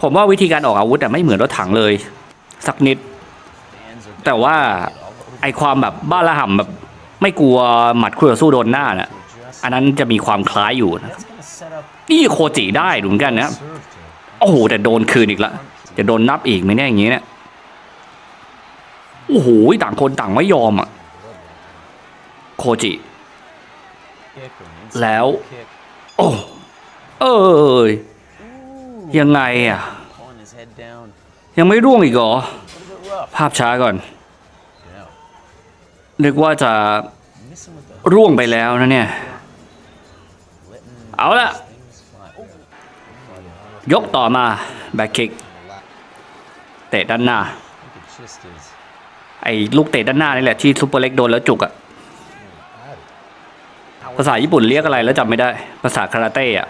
ผมว่าวิธีการออกอาวุธอะไม่เหมือนรถถังเลย สักนิด แต่ว่าไอความแบบบ้าระห่ำแบบไม่กลัวหมัดคู่ต่อสู้โดนหน้าน่ะอันนั้นจะมีความคล้ายอยู่นะนี่โคจิได้ดูเหมือนกันนะโอ้โหแต่โดนคืนอีกละจะโดนนับอีกไหมเนี่ยอย่างงี้เนี่ยโอ้โหต่างคนต่างไม่ยอมอะโคจิ แล้ว โอ้เอ้ย ยังไงอะ ยังไม่ร่วงอีกเหรอ ภาพช้าก่อนนึกว่าจะร่วงไปแล้วนะเนี่ย เอาละยกต่อมา แบ็คคิก เตะด้านหน้า ไอ้ลูกเตะด้านหน้านี่แหละที่ซูเปอร์เล็กโดนแล้วจุกอะภาษาญี่ปุ่นเรียกอะไรแล้วจำไม่ได้ ภาษาคาราเต้อะ